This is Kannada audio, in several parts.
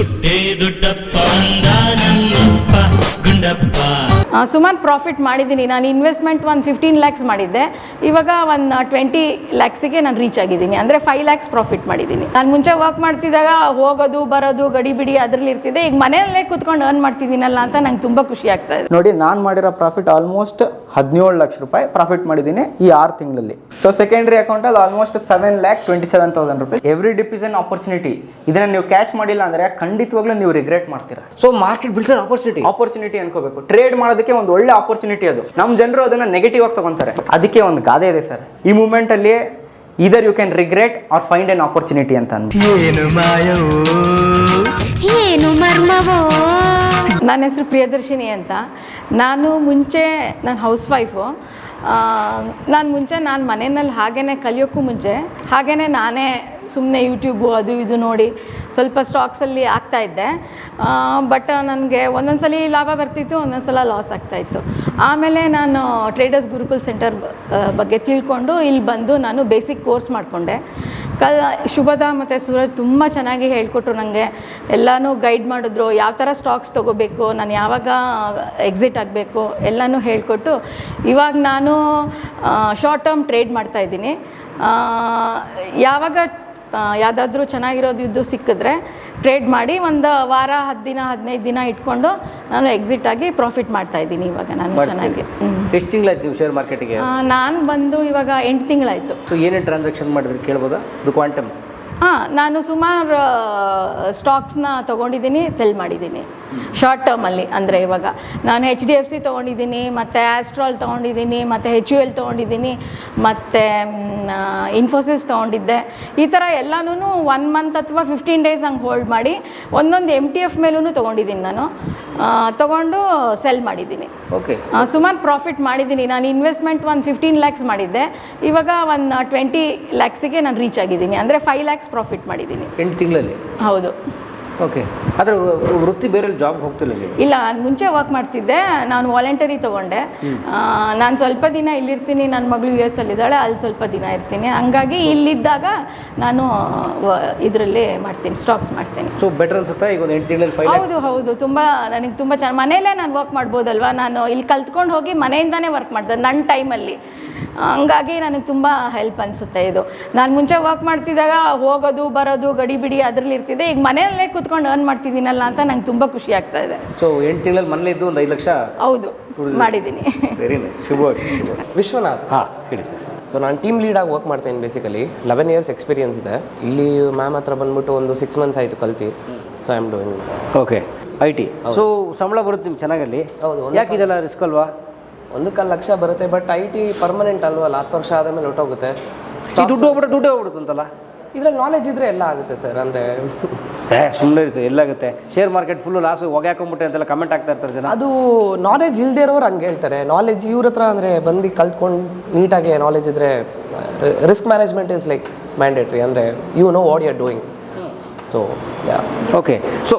ದುಡ್ಡೇ ದುಡ್ಡಪ್ಪ ಸುಮಾರು ಪ್ರಾಫಿಟ್ ಮಾಡಿದ್ದೀನಿ. ನಾನು ಇನ್ವೆಸ್ಟ್ಮೆಂಟ್ ಒಂದು ಫಿಫ್ಟೀನ್ ಲ್ಯಾಕ್ಸ್ ಮಾಡಿದ್ದೆ. ಇವಾಗ ಒಂದು ಟ್ವೆಂಟಿ ಲ್ಯಾಕ್ಸಿಗೆ ನಾನು ರೀಚ್ ಆಗಿದ್ದೀನಿ. ಅಂದರೆ ಫೈವ್ ಲ್ಯಾಕ್ಸ್ ಪ್ರಾಫಿಟ್ ಮಾಡಿದ್ದೀನಿ. ನಾನು ಮುಂಚೆ ವರ್ಕ್ ಮಾಡ್ತಿದ್ದಾಗ ಹೋಗೋದು ಬರೋದು ಗಡಿ ಬಿಡಿ ಅದರಲ್ಲಿ ಇರ್ತಿದ್ದೆ. ಈಗ ಮನೆಯಲ್ಲೇ ಕೂತ್ಕೊಂಡು ಅರ್ನ್ ಮಾಡ್ತಿದ್ದೀನಲ್ಲ ಅಂತ ನಂಗೆ ತುಂಬ ಖುಷಿ ಆಗ್ತಾ ಇದೆ. ನೋಡಿ ನಾನು ಮಾಡಿರೋ ಪ್ರಾಫಿಟ್ ಆಲ್ಮೋಸ್ಟ್ ಹದಿನೇಳು ಲಕ್ಷ ರೂಪಾಯಿ ಪ್ರಾಫಿಟ್ ಮಾಡಿದ್ದೀನಿ ಈ ಆರು ತಿಂಗಳಲ್ಲಿ. ಸೊ ಸೆಕೆಂಡ್ರಿ ಅಕೌಂಟಲ್ಲಿ almost seven lakh twenty seven thousand rupees every dip is an opportunity ಇದನ್ನ ನೀವು ಕ್ಯಾಚ್ ಮಾಡಿಲ್ಲ ಅಂದ್ರೆ ಖಂಡಿತವಾಗ್ಲೂ ನೀವು ರಿಗ್ರೆಟ್ ಮಾಡ್ತೀರಾ. So market builder opportunity opportunity ಅನ್ಕೋಬೇಕು. ಟ್ರೇಡ್ ಮಾಡೋದಕ್ಕೆ ಒಂದು ಒಳ್ಳೆ ಆಪರ್ಚುನಿಟಿ ಅದು. ನಮ್ಮ ಜನರು ಅದನ್ನ ನೆಗೆಟಿವ್ ಆಗಿ ತಗೊಂತಾರೆ. ಅದಕ್ಕೆ ಒಂದು ಗಾದೆ ಇದೆ ಸರ್. ಈ ಮೂಮೆಂಟ್ ಅಲ್ಲಿ either you can regret or find an opportunity ಅಂತ ಅಂದ್ಬಿಟ್ಟು. ಏನು ಏನು ಮರ್ಮವೋ? ನನ್ನ ಹೆಸರು ಪ್ರಿಯದರ್ಶಿನಿ ಅಂತ. ನಾನು ಮುಂಚೆ ನಾನು ಹೌಸ್ ವೈಫು ನಾನು ಮುಂಚೆ ನಾನು ಮನೆಯಲ್ಲಿ ಹಾಗೇ ಕಲಿಯೋಕ್ಕೂ ಮುಂಚೆ ಹಾಗೇ ನಾನೇ ಸುಮ್ಮನೆ ಯೂಟ್ಯೂಬು ಅದು ಇದು ನೋಡಿ ಸ್ವಲ್ಪ ಸ್ಟಾಕ್ಸಲ್ಲಿ ಆಗ್ತಾಯಿದ್ದೆ ಬಟ್ ನನಗೆ ಒಂದೊಂದು ಸಲ ಲಾಭ ಬರ್ತಿತ್ತು ಒಂದೊಂದು ಸಲ ಲಾಸ್ ಆಗ್ತಾಯಿತ್ತು ಆಮೇಲೆ ನಾನು ಟ್ರೇಡರ್ಸ್ ಗುರುಕುಲ್ ಸೆಂಟರ್ ಬಗ್ಗೆ ತಿಳ್ಕೊಂಡು ಇಲ್ಲಿ ಬಂದು ನಾನು ಬೇಸಿಕ್ ಕೋರ್ಸ್ ಮಾಡಿಕೊಂಡೆ. ಕಲ್, ಶುಭದ ಮತ್ತು ಸೂರಜ್ ತುಂಬ ಚೆನ್ನಾಗಿ ಹೇಳಿಕೊಟ್ರು ನನಗೆ ಎಲ್ಲನೂ ಗೈಡ್ ಮಾಡಿದ್ರು, ಯಾವ ಥರ ಸ್ಟಾಕ್ಸ್ ತೊಗೋಬೇಕು, ನಾನು ಯಾವಾಗ ಎಕ್ಸಿಟ್ ಆಗಬೇಕು, ಎಲ್ಲನೂ ಹೇಳಿಕೊಟ್ಟು ಇವಾಗ ನಾನು ಶಾರ್ಟ್ ಟರ್ಮ್ ಟ್ರೇಡ್ ಮಾಡ್ತಾಯಿದ್ದೀನಿ ಯಾವಾಗ ಯಾವುದಾದ್ರೂ ಚೆನ್ನಾಗಿರೋದು ಇದು ಸಿಕ್ಕಿದ್ರೆ ಟ್ರೇಡ್ ಮಾಡಿ ಒಂದು ವಾರ ಹತ್ತು ದಿನ ಹದಿನೈದು ದಿನ ಇಟ್ಕೊಂಡು ನಾನು ಎಕ್ಸಿಟ್ ಆಗಿ ಪ್ರಾಫಿಟ್ ಮಾಡ್ತಾ ಇದ್ದೀನಿ ಇವಾಗ ನಾನು ಚೆನ್ನಾಗಿ. ಎಷ್ಟು ತಿಂಗಳಾಯ್ತು ನೀವು ಶೇರ್ ಮಾರ್ಕೆಟ್ಗೆ ನಾನು ಬಂದು ಇವಾಗ ಎಂಟು ತಿಂಗಳಾಯಿತು. ಸೊ ಏನೇನು ಟ್ರಾನ್ಸಾಕ್ಷನ್ ಮಾಡಿದ್ರು ಕೇಳ್ಬೋದಾ? ಅದು ಕ್ವಾಂಟಮ್ ಹಾಂ ನಾನು ಸುಮಾರು ಸ್ಟಾಕ್ಸ್ನ ತೊಗೊಂಡಿದ್ದೀನಿ ಸೆಲ್ ಮಾಡಿದ್ದೀನಿ. ಶಾರ್ಟ್ ಟರ್ಮಲ್ಲಿ ಅಂದರೆ ಇವಾಗ. ನಾನು ಎಚ್ ಡಿ ಎಫ್ ಸಿ ತೊಗೊಂಡಿದ್ದೀನಿ ಮತ್ತು ಆಸ್ಟ್ರಾಲ್ ತೊಗೊಂಡಿದ್ದೀನಿ ಮತ್ತು ಹೆಚ್ ಯು ಎಲ್ ತೊಗೊಂಡಿದ್ದೀನಿ ಮತ್ತು ಇನ್ಫೋಸಿಸ್ ತೊಗೊಂಡಿದ್ದೆ. ಈ ಥರ ಎಲ್ಲನೂ ಒನ್ ಮಂತ್ ಅಥವಾ ಫಿಫ್ಟೀನ್ ಡೇಸ್ ಹಂಗೆ ಹೋಲ್ಡ್ ಮಾಡಿ ಒಂದೊಂದು ಎಂ ಟಿ ಎಫ್ ಮೇಲೂ ತೊಗೊಂಡಿದ್ದೀನಿ ನಾನು. ತೊಗೊಂಡು ಸೆಲ್ ಮಾಡಿದ್ದೀನಿ. ಓಕೆ ಸುಮಾರು ಪ್ರಾಫಿಟ್ ಮಾಡಿದ್ದೀನಿ. ನಾನು ಇನ್ವೆಸ್ಟ್ಮೆಂಟ್ ಒಂದು ಫಿಫ್ಟೀನ್ ಲ್ಯಾಕ್ಸ್ ಮಾಡಿದ್ದೆ. ಇವಾಗ ಒಂದು ಟ್ವೆಂಟಿ ಲ್ಯಾಕ್ಸಿಗೆ ನಾನು ರೀಚ್ ಆಗಿದ್ದೀನಿ. ಅಂದರೆ ಫೈವ್ ಲ್ಯಾಕ್ಸ್ ಪ್ರಾಫಿಟ್ ಮಾಡಿದ್ದೀನಿ. ಎಂಟು ತಿಂಗಳಲ್ಲಿ? ಹೌದು. ಓಕೆ ಆದರೆ ವೃತ್ತಿ ಬೇರೆ ಜಾಬ್ ಹೋಗ್ತಿಲ್ಲ ಇಲ್ಲ ನಾನು ಮುಂಚೆ ವರ್ಕ್ ಮಾಡ್ತಿದ್ದೆ. ನಾನು ವಾಲಂಟರಿ ತೊಗೊಂಡೆ. ನಾನು ಸ್ವಲ್ಪ ದಿನ ಇಲ್ಲಿರ್ತೀನಿ ನನ್ನ ಮಗಳು ಯು ಎಸ್ ಅಲ್ಲಿದ್ದಾಳೆ ಅಲ್ಲಿ ಸ್ವಲ್ಪ ದಿನ ಇರ್ತೀನಿ. ಹಂಗಾಗಿ ಇಲ್ಲಿದ್ದಾಗ ನಾನು ಇದರಲ್ಲಿ ಮಾಡ್ತೀನಿ ಸ್ಟಾಕ್ಸ್ ಮಾಡ್ತೀನಿ. ಸೊ ಬೆಟರ್ ಅನ್ಸುತ್ತಾ? ಈಗ ಒಂದು ಎಂಟು ತಿಂಗಳಲ್ಲಿ ಹೌದು ಹೌದು. ತುಂಬ ನನಗೆ ತುಂಬ ಚೆನ್ನಾಗಿ ಮನೆಯಲ್ಲೇ ನಾನು ವರ್ಕ್ ಮಾಡ್ಬೋದಲ್ವಾ? ನಾನು ಇಲ್ಲಿ ಕಲ್ತ್ಕೊಂಡು ಹೋಗಿ ಮನೆಯಿಂದನೇ ವರ್ಕ್ ಮಾಡ್ತೇನೆ ನನ್ನ ಟೈಮಲ್ಲಿ ಹಂಗಾಗಿ ನನಗೆ ತುಂಬ ಹೆಲ್ಪ್ ಅನಿಸುತ್ತೆ ಇದು. ನಾನು ಮುಂಚೆ ವರ್ಕ್ ಮಾಡ್ತಿದ್ದಾಗ ಹೋಗೋದು ಬರೋದು ಗಡಿ ಬಿಡಿ ಅದರಲ್ಲಿ ಇರ್ತಿದ್ದೆ. ಈಗ ಮನೆಯಲ್ಲೇ ಕೂತ್ಕೊಂಡು ಅರ್ನ್ ಮಾಡ್ತಿದ್ದೀನಲ್ಲ ಅಂತ ನಂಗೆ ತುಂಬ ಖುಷಿ ಆಗ್ತಾ ಇದೆ. ಸೊ ಎಂಟು ತಿಂಗಳಲ್ಲಿ ಮನೇಲಿ ಇದ್ದು ಒಂದು ಐದು ಲಕ್ಷ ಹೌದು ಮಾಡಿದ್ದೀನಿ. Very nice Shubha Vishwanath. ಹಾಂ ಹೇಳಿ ಸರ್. ಸೊ ನಾನು ಟೀಮ್ ಲೀಡಾಗಿ ವರ್ಕ್ ಮಾಡ್ತೇನೆ ಬೇಸಿಕಲಿ ಲೆವೆನ್ ಇಯರ್ಸ್ ಎಕ್ಸ್ಪೀರಿಯನ್ಸ್ ಇದೆ. ಇಲ್ಲಿ ಮ್ಯಾಮ್ ಹತ್ರ ಬಂದ್ಬಿಟ್ಟು ಒಂದು ಸಿಕ್ಸ್ ಮಂತ್ಸ್ ಆಯಿತು ಕಲ್ತಿ. So I am doing okay I T so ಸಂಬಳ ಬರುತ್ತೆ ನಿಮ್ಗೆ ಚೆನ್ನಾಗಲ್ಲಿ? ಹೌದು, ಯಾಕೆ ಇದೆಲ್ಲ ರಿಸ್ಕ್ ಅಲ್ವಾ? ಒಂದಕ್ಕೆ ಲಕ್ಷ ಬರುತ್ತೆ ಬಟ್ ಐ ಟಿ ಪರ್ಮನೆಂಟ್ ಅಲ್ವಲ್ಲ ಹತ್ತು ವರ್ಷ ಆದಮೇಲೆ ಹೊಟ್ಟೋಗುತ್ತೆ ದುಡ್ಡು ಹೋಗ್ಬಿಟ್ಟು ದುಡ್ಡೇ ಹೋಗ್ಬಿಡುತ್ತಂತಲ್ಲ? ಇದ್ರಲ್ಲಿ ನಾಲೆಜ್ ಇದ್ರೆ ಎಲ್ಲ ಆಗುತ್ತೆ ಸರ್ ಅಂದರೆ ಏ ಸುಮ್ಮನೆ ಸರ್ ಎಲ್ಲಾಗುತ್ತೆ ಶೇರ್ ಮಾರ್ಕೆಟ್ ಫುಲ್ಲು ಲಾಸ್ ಹೋಗಿ ಹಾಕೊಂಬಿಟ್ಟೆ ಅಂತೆಲ್ಲ ಕಮೆಂಟ್ ಆಗ್ತಾ ಇರ್ತಾರೆ ಜನ. ಅದು ನಾಲೆಜ್ ಇಲ್ಲದೆ ಇರೋರು ಹಂಗೆ ಹೇಳ್ತಾರೆ. ನಾಲೆಜ್ ಇವ್ರ ಹತ್ರ ಅಂದರೆ ಬಂದು ಕಲ್ತ್ಕೊಂಡು ನೀಟಾಗಿ ನಾಲೆಜ್ ಇದ್ದರೆ risk management is like mandatory ಅಂದರೆ you know what you are doing so yeah okay so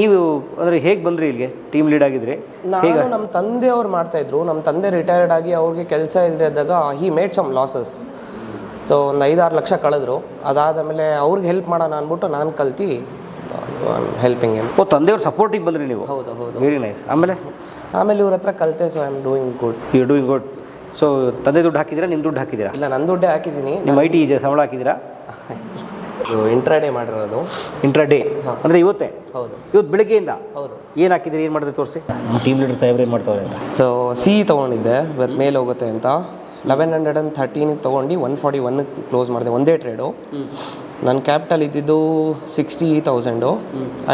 ನೀವು ಅಂದರೆ ಹೇಗೆ ಬಂದ್ರಿ ಇಲ್ಲಿಗೆ? ಟೀಮ್ ಲೀಡ್ ಆಗಿದ್ರಿ? ನಾನು ನಮ್ಮ ತಂದೆಯವ್ರು ಮಾಡ್ತಾ ಇದ್ರು. ನಮ್ಮ ತಂದೆ ರಿಟೈರ್ಡ್ ಆಗಿ ಅವ್ರಿಗೆ ಕೆಲಸ ಇಲ್ಲದೆ ಇದ್ದಾಗ he made some losses so ಒಂದು ಐದಾರು ಲಕ್ಷ ಕಳೆದ್ರು. ಅದಾದಮೇಲೆ ಅವ್ರಿಗೆ ಹೆಲ್ಪ್ ಮಾಡೋಣ ಅಂದ್ಬಿಟ್ಟು ನಾನು ಕಲ್ತಿ so I am helping M O ತಂದೆಯವ್ರ ಸಪೋರ್ಟಿಗೆ ಬಂದ್ರಿ ನೀವು? ಹೌದು ಹೌದು. ವೆರಿ ನೈಸ್ ಆಮೇಲೆ? ಆಮೇಲೆ ಇವ್ರ ಹತ್ರ ಕಲಿತೆ so I am doing good you doing good so ತಂದೆ ದುಡ್ಡು ಹಾಕಿದ್ದೀರಾ? ನಿಮ್ಮ ದುಡ್ಡು ಹಾಕಿದ್ದೀರಾ? ಇಲ್ಲ ನನ್ನ ದುಡ್ಡೇ ಹಾಕಿದ್ದೀನಿ. ನಿಮ್ಮ ಐ ಟಿ ಸಂಬಳ ಹಾಕಿದ್ದೀರಾ? ಇಂಟ್ರಾಡೇ ಮಾಡಿರೋದು. ಇಂಟ್ರಾ ಡೇ ಅಂದರೆ ಇವತ್ತೇ? ಹೌದು. ಇವತ್ತು ಬೆಳಿಗ್ಗೆಯಿಂದ? ಹೌದು. ಏನು ಹಾಕಿದ್ರಿ ಏನು ಮಾಡಿದ್ರೆ ತೋರಿಸಿ? ನಮ್ಮ ಟೀಮ್ ಲೀಡರ್ ಸಾಹೇಬ್ರು ಏನು ಮಾಡ್ತಾವ್ರೆ ಅಂತ? ಸೊ ಸಿ ತಗೊಂಡಿದ್ದೆ ಇವತ್ತು ಮೇಲೆ ಹೋಗುತ್ತೆ ಅಂತ. ಲೆವೆನ್ ಹಂಡ್ರೆಡ್ ಆ್ಯಂಡ್ ಥರ್ಟೀನಿಗೆ ತೊಗೊಂಡು ಒನ್ ಫಾರ್ಟಿ ಒನ್ ಕ್ಲೋಸ್ ಮಾಡಿದೆ ಒಂದೇ ಟ್ರೇಡು ನನ್ನ ಕ್ಯಾಪಿಟಲ್ ಇದ್ದಿದ್ದು sixty thousand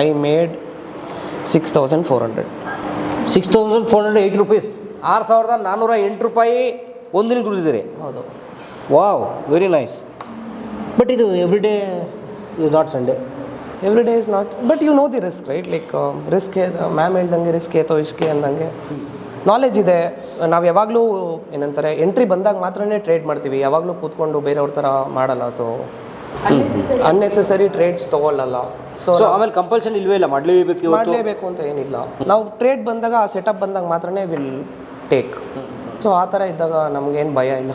I made six thousand four hundred six thousand four hundred eight rupees ಆರು ಸಾವಿರದ ನಾನ್ನೂರ ಎಂಟು ರೂಪಾಯಿ ಒಂದಿನ ದುಡಿದಿರಿ ಹೌದು. ವಾವ್ ವೆರಿ ನೈಸ್ ಬಟ್ ಇದು every day is not Sunday every day is not but you know the risk right like risk ma'am ಹೇಳ್ದಂಗೆ ರಿಸ್ಕ್ ಏತೋ ಇಷ್ಕೆ ಅಂದಂಗೆ. ನಾಲೆಜ್ ಇದೆ. ನಾವು ಯಾವಾಗಲೂ ಏನಂತಾರೆ ಎಂಟ್ರಿ ಬಂದಾಗ ಮಾತ್ರನೇ ಟ್ರೇಡ್ ಮಾಡ್ತೀವಿ. ಯಾವಾಗಲೂ ಕೂತ್ಕೊಂಡು ಬೇರೆಯವ್ರ ಥರ ಮಾಡಲ್ಲ. ಸೊ ಅನ್ನೆಸೆಸರಿ ಟ್ರೇಡ್ಸ್ ತೊಗೊಳ್ಳಲ್ಲ. ಸೊ ಸೊ ಆಮೇಲೆ ಕಂಪಲ್ಸರಿ ಇಲ್ವೇ ಇಲ್ಲ? ಮಾಡಲೇಬೇಕು ಇವತ್ತು? ಮಾಡಲೇಬೇಕು ಅಂತ ಏನಿಲ್ಲ. ನಾವು ಟ್ರೇಡ್ ಬಂದಾಗ ಆ ಸೆಟಪ್ ಬಂದಾಗ ಮಾತ್ರನೇ ವಿಲ್ ಟೇಕ್ ಸೊ ಆ ಥರ ಇದ್ದಾಗ ನಮಗೇನು ಭಯ ಇಲ್ಲ.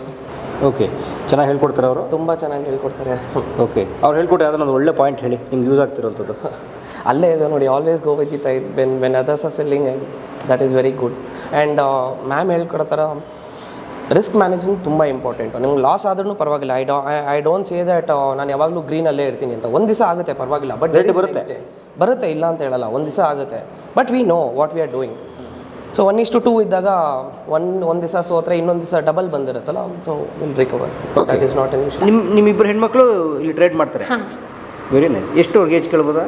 ಓಕೆ ಚೆನ್ನಾಗಿ ಹೇಳ್ಕೊಡ್ತಾರೆ ಅವರು? ತುಂಬ ಚೆನ್ನಾಗಿ ಹೇಳ್ಕೊಡ್ತಾರೆ. ಓಕೆ ಅವ್ರು ಹೇಳ್ಕೊಟ್ಟು ಯಾವ್ದಾರ ಒಂದು ಒಳ್ಳೆ ಪಾಯಿಂಟ್ ಹೇಳಿ. ನಿಮ್ಗೆ ಯೂಸ್ ಆಗ್ತಿರೋಂಥದ್ದು. ಅಲ್ಲೇ ಇದೆ ನೋಡಿ always go with it type been when others are selling that is very good and ma'am ಹೇಳ್ಕೊಡೋ ಥರ ರಿಸ್ಕ್ ಮ್ಯಾನೇಜಿಂಗ್ ತುಂಬ ಇಂಪಾರ್ಟೆಂಟು ನಿಮ್ಗೆ ಲಾಸ್ ಆದ್ರೂ ಪರವಾಗಿಲ್ಲ. I do I don't say that ನಾನು ಯಾವಾಗಲೂ ಗ್ರೀನಲ್ಲೇ ಇರ್ತೀನಿ ಅಂತ. ಒಂದು ದಿವಸ ಆಗುತ್ತೆ ಪರವಾಗಿಲ್ಲ. ಬಟ್ ಬರುತ್ತೆ. ಬರುತ್ತೆ ಇಲ್ಲ ಅಂತ ಹೇಳಲ್ಲ. ಒಂದು ದಿವಸ ಆಗುತ್ತೆ. But we know what we are doing so one ಇಷ್ಟು ಟೂ ಇದ್ದಾಗ ಒನ್ ಒಂದು ದಿವಸ ಸೋತ್ರೆ ಇನ್ನೊಂದು ದಿವಸ double ಬಂದಿರುತ್ತಲ್ಲ so will recover that is not an issue ನಿಮ್ಮ ನಿಮ್ಮಿಬ್ಬರು ಹೆಣ್ಮಕ್ಳು ಇಲ್ಲಿ ಟ್ರೇಡ್ ಮಾಡ್ತಾರೆ. ವೆರಿ ನೈಸ್ ಎಷ್ಟು ಅವ್ರಿಗೆ ಏಜ್ ಕೇಳ್ಬೋದಾ?